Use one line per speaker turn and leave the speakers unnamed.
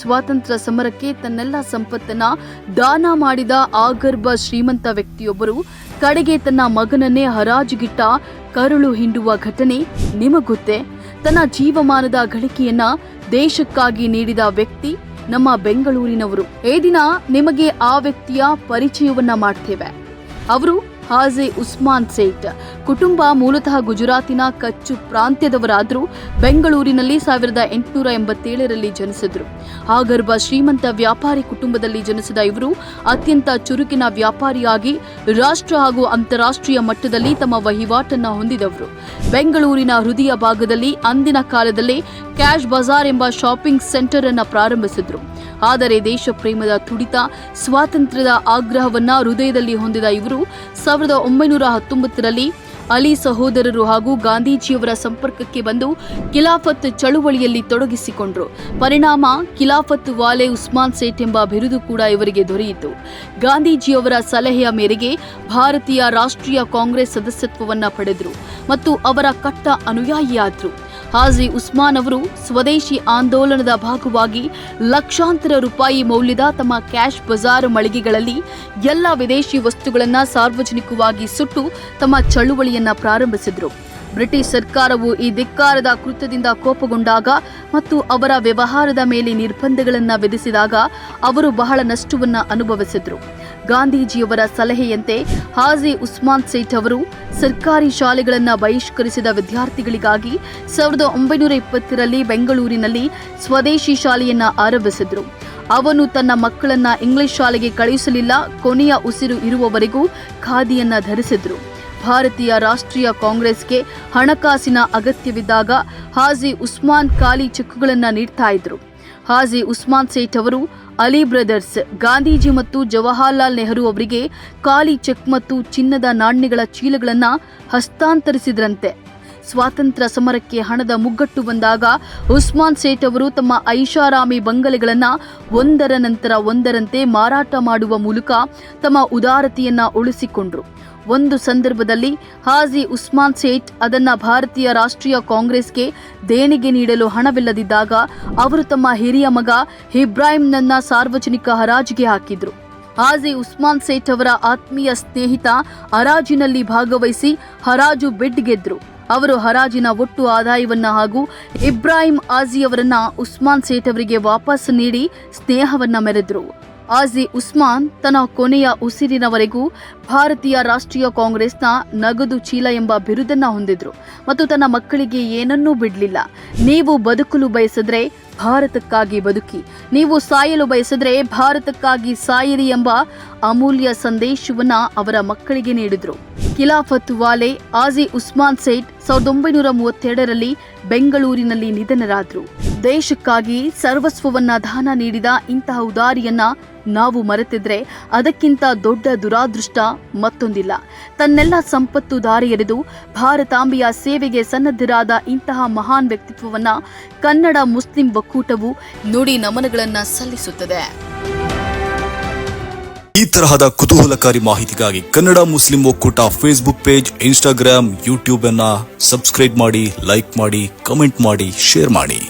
ಸ್ವಾತಂತ್ರ್ಯ ಸಮರಕ್ಕೆ ತನ್ನೆಲ್ಲ ಸಂಪತ್ತನ್ನ ದಾನ ಮಾಡಿದ ಆಗರ್ಭ ಶ್ರೀಮಂತ ವ್ಯಕ್ತಿಯೊಬ್ಬರು ಕಡೆಗೆ ತನ್ನ ಮಗನನ್ನೇ ಹರಾಜುಗಿಟ್ಟ ಕರುಳು ಹಿಂಡುವ ಘಟನೆ ನಿಮಗೊತ್ತೆ. ತನ್ನ ಜೀವಮಾನದ ಗಳಿಕೆಯನ್ನ ದೇಶಕ್ಕಾಗಿ ನೀಡಿದ ವ್ಯಕ್ತಿ ನಮ್ಮ ಬೆಂಗಳೂರಿನವರು. ಈ ದಿನ ನಿಮಗೆ ಆ ವ್ಯಕ್ತಿಯ ಪರಿಚಯವನ್ನ ಮಾಡ್ತೇವೆ. ಅವರು ಹಾಜೆ ಉಸ್ಮಾನ್ ಸೇಠ್ ಕುಟುಂಬ ಮೂಲತಃ ಗುಜರಾತಿನ ಕಚ್ಚು ಪ್ರಾಂತ್ಯದವರಾದರೂ ಬೆಂಗಳೂರಿನಲ್ಲಿ ಸಾವಿರದ ಎಂಟುನೂರ ಎಂಬತ್ತೇಳರಲ್ಲಿ ಜನಿಸಿದ್ರು. ಆಗರ್ಭ ಶ್ರೀಮಂತ ವ್ಯಾಪಾರಿ ಕುಟುಂಬದಲ್ಲಿ ಜನಿಸಿದ ಇವರು ಅತ್ಯಂತ ಚುರುಕಿನ ವ್ಯಾಪಾರಿಯಾಗಿ ರಾಷ್ಟ್ರ ಹಾಗೂ ಅಂತಾರಾಷ್ಟ್ರೀಯ ಮಟ್ಟದಲ್ಲಿ ತಮ್ಮ ವಹಿವಾಟನ್ನು ಹೊಂದಿದವರು. ಬೆಂಗಳೂರಿನ ಹೃದಯ ಭಾಗದಲ್ಲಿ ಅಂದಿನ ಕಾಲದಲ್ಲೇ ಕ್ಯಾಶ್ ಬಜಾರ್ ಎಂಬ ಶಾಪಿಂಗ್ ಸೆಂಟರ್ ಅನ್ನು ಪ್ರಾರಂಭಿಸಿದ್ರು. ಆದರೆ ದೇಶ ಪ್ರೇಮದ ತುಡಿತ, ಸ್ವಾತಂತ್ರ್ಯದ ಆಗ್ರಹವನ್ನ ಹೃದಯದಲ್ಲಿ ಹೊಂದಿದ ಇವರು ಸಾವಿರದ ಒಂಬೈನೂರ ಹತ್ತೊಂಬತ್ತರಲ್ಲಿ ಅಲಿ ಸಹೋದರರು ಹಾಗೂ ಗಾಂಧೀಜಿಯವರ ಸಂಪರ್ಕಕ್ಕೆ ಬಂದು ಖಿಲಾಫತ್ ಚಳುವಳಿಯಲ್ಲಿ ತೊಡಗಿಸಿಕೊಂಡರು. ಪರಿಣಾಮ ಖಿಲಾಫತ್ ವಾಲೆ ಉಸ್ಮಾನ್ ಸೇಠ್ ಎಂಬ ಬಿರುದು ಕೂಡ ಇವರಿಗೆ ದೊರೆಯಿತು. ಗಾಂಧೀಜಿಯವರ ಸಲಹೆಯ ಮೇರೆಗೆ ಭಾರತೀಯ ರಾಷ್ಟ್ರೀಯ ಕಾಂಗ್ರೆಸ್ ಸದಸ್ಯತ್ವವನ್ನು ಪಡೆದರು ಮತ್ತು ಅವರ ಕಟ್ಟ ಅನುಯಾಯಿಯಾದರು. ಹಾಜಿ ಉಸ್ಮಾನ್ ಅವರು ಸ್ವದೇಶಿ ಆಂದೋಲನದ ಭಾಗವಾಗಿ ಲಕ್ಷಾಂತರ ರೂಪಾಯಿ ಮೌಲ್ಯದ ತಮ್ಮ ಕ್ಯಾಶ್ ಬಜಾರ್ ಮಳಿಗೆಗಳಲ್ಲಿ ಎಲ್ಲ ವಿದೇಶಿ ವಸ್ತುಗಳನ್ನು ಸಾರ್ವಜನಿಕವಾಗಿ ಸುಟ್ಟು ತಮ್ಮ ಚಳುವಳಿಯನ್ನ ಪ್ರಾರಂಭಿಸಿದರು. ಬ್ರಿಟಿಷ್ ಸರ್ಕಾರವು ಈ ಧಿಕ್ಕಾರದ ಕೃತ್ಯದಿಂದ ಕೋಪಗೊಂಡಾಗ ಮತ್ತು ಅವರ ವ್ಯವಹಾರದ ಮೇಲೆ ನಿರ್ಬಂಧಗಳನ್ನು ವಿಧಿಸಿದಾಗ ಅವರು ಬಹಳ ನಷ್ಟವನ್ನು ಅನುಭವಿಸಿದ್ರು. ಗಾಂಧೀಜಿಯವರ ಸಲಹೆಯಂತೆ ಹಾಜಿ ಉಸ್ಮಾನ್ ಸೇಠ್ ಅವರು ಸರ್ಕಾರಿ ಶಾಲೆಗಳನ್ನು ಬಹಿಷ್ಕರಿಸಿದ ವಿದ್ಯಾರ್ಥಿಗಳಿಗಾಗಿ ಸಾವಿರದ ಒಂಬೈನೂರ ಇಪ್ಪತ್ತರಲ್ಲಿ ಬೆಂಗಳೂರಿನಲ್ಲಿ ಸ್ವದೇಶಿ ಶಾಲೆಯನ್ನು ಆರಂಭಿಸಿದರು. ಅವನು ತನ್ನ ಮಕ್ಕಳನ್ನ ಇಂಗ್ಲಿಷ್ ಶಾಲೆಗೆ ಕಳುಹಿಸಲಿಲ್ಲ, ಕೊನೆಯ ಉಸಿರು ಇರುವವರೆಗೂ ಖಾದಿಯನ್ನ ಧರಿಸಿದ್ರು. ಭಾರತೀಯ ರಾಷ್ಟ್ರೀಯ ಕಾಂಗ್ರೆಸ್ಗೆ ಹಣಕಾಸಿನ ಅಗತ್ಯವಿದ್ದಾಗ ಹಾಜಿ ಉಸ್ಮಾನ್ ಖಾಲಿ ಚೆಕ್ಗಳನ್ನು ನೀಡ್ತಾ ಇದ್ರು. ಹಾಜಿ ಉಸ್ಮಾನ್ ಸೇಠ್ ಅವರು, ಅಲಿ ಬ್ರದರ್ಸ್, ಗಾಂಧೀಜಿ ಮತ್ತು ಜವಾಹರ್ಲಾಲ್ ನೆಹರು ಅವರಿಗೆ ಖಾಲಿ ಚೆಕ್ ಮತ್ತು ಚಿನ್ನದ ನಾಣ್ಯಗಳ ಚೀಲಗಳನ್ನು ಹಸ್ತಾಂತರಿಸಿದ್ರಂತೆ. ಸ್ವಾತಂತ್ರ್ಯ ಸಮರಕ್ಕೆ ಹಣದ ಮುಗ್ಗಟ್ಟು ಬಂದಾಗ ಉಸ್ಮಾನ್ ಸೇಠ್ ಅವರು ತಮ್ಮ ಐಷಾರಾಮಿ ಬಂಗಲೆಗಳನ್ನು ಒಂದರ ನಂತರ ಒಂದರಂತೆ ಮಾರಾಟ ಮಾಡುವ ಮೂಲಕ ತಮ್ಮ ಉದಾರತೆಯನ್ನ ಉಳಿಸಿಕೊಂಡ್ರು. ಒಂದು ಸಂದರ್ಭದಲ್ಲಿ ಹಾಜಿ ಉಸ್ಮಾನ್ ಸೇಠ್ ಅದನ್ನ ಭಾರತೀಯ ರಾಷ್ಟ್ರೀಯ ಕಾಂಗ್ರೆಸ್ಗೆ ದೇಣಿಗೆ ನೀಡಲು ಹಣವಿಲ್ಲದಿದ್ದಾಗ ಅವರು ತಮ್ಮ ಹಿರಿಯ ಮಗ ಇಬ್ರಾಹಿಂನನ್ನ ಸಾರ್ವಜನಿಕ ಹರಾಜಿಗೆ ಹಾಕಿದ್ರು. ಹಾಜಿ ಉಸ್ಮಾನ್ ಸೇಠ್ ಅವರ ಆತ್ಮೀಯ ಸ್ನೇಹಿತ ಹರಾಜಿನಲ್ಲಿ ಭಾಗವಹಿಸಿ ಹರಾಜು ಬೆಡ್ ಗೆದ್ರು. ಅವರು ಹರಾಜಿನ ಒಟ್ಟು ಆದಾಯವನ್ನ ಹಾಗೂ ಇಬ್ರಾಹಿಂ ಆಜಿಯವರನ್ನ ಉಸ್ಮಾನ್ ಸೇಠ್ ಅವರಿಗೆ ವಾಪಸ್ ನೀಡಿ ಸ್ನೇಹವನ್ನ ಮೆರೆದ್ರು. ಆಜಿ ಉಸ್ಮಾನ್ ತನ್ನ ಕೊನೆಯ ಉಸಿರಿನವರೆಗೂ ಭಾರತೀಯ ರಾಷ್ಟ್ರೀಯ ಕಾಂಗ್ರೆಸ್ನ ನಗದು ಚೀಲ ಎಂಬ ಬಿರುದನ್ನ ಹೊಂದಿದ್ರು ಮತ್ತು ತನ್ನ ಮಕ್ಕಳಿಗೆ ಏನನ್ನೂ ಬಿಡಲಿಲ್ಲ. ನೀವು ಬದುಕಲು ಬಯಸಿದ್ರೆ ಭಾರತಕ್ಕಾಗಿ ಬದುಕಿ. ನೀವು ಸಾಯಲು ಬಯಸಿದ್ರೆ ಭಾರತಕ್ಕಾಗಿ ಸಾಯಿರಿ ಎಂಬ ಅಮೂಲ್ಯ ಸಂದೇಶವನ್ನ ಅವರ ಮಕ್ಕಳಿಗೆ ನೀಡಿದ್ರು. ಖಿಲಾಫತ್ ವಾಲೆ ಆಜಿ ಉಸ್ಮಾನ್ ಸೇಠ್ ಸಾವಿರದ ಒಂಬೈನೂರ ಮೂವತ್ತೆರಡರಲ್ಲಿ ಬೆಂಗಳೂರಿನಲ್ಲಿ ನಿಧನರಾದರು. ದೇಶಕ್ಕಾಗಿ ಸರ್ವಸ್ವವನ್ನ ದಾನ ನೀಡಿದ ಇಂತಹ ಉದಾರಿಯನ್ನ ನಾವು ಮರೆತಿದ್ರೆ ಅದಕ್ಕಿಂತ ದೊಡ್ಡ ದುರಾದೃಷ್ಟ ಮತ್ತೊಂದಿಲ್ಲ. ತನ್ನೆಲ್ಲ ಸಂಪತ್ತು ದಾರಿ ಎರೆದು ಭಾರತಾಂಬೆಯ ಸೇವೆಗೆ ಸನ್ನದ್ಧರಾದ ಇಂತಹ ಮಹಾನ್ ವ್ಯಕ್ತಿತ್ವವನ್ನ ಕನ್ನಡ ಮುಸ್ಲಿಂ ಒಕ್ಕೂಟವು ನುಡಿ ನಮನಗಳನ್ನು ಸಲ್ಲಿಸುತ್ತದೆ.
ಈ ತರಹದ ಕುತೂಹಲಕಾರಿ ಮಾಹಿತಿಗಾಗಿ ಕನ್ನಡ ಮುಸ್ಲಿಂ ಒಕ್ಕೂಟ ಫೇಸ್ಬುಕ್ ಪೇಜ್ ಇನ್ಸ್ಟಾಗ್ರಾಮ್ ಯೂಟ್ಯೂಬ್ ಅನ್ನ ಸಬ್ಸ್ಕ್ರೈಬ್ ಮಾಡಿ ಲೈಕ್ ಮಾಡಿ ಕಮೆಂಟ್ ಮಾಡಿ ಶೇರ್ ಮಾಡಿ.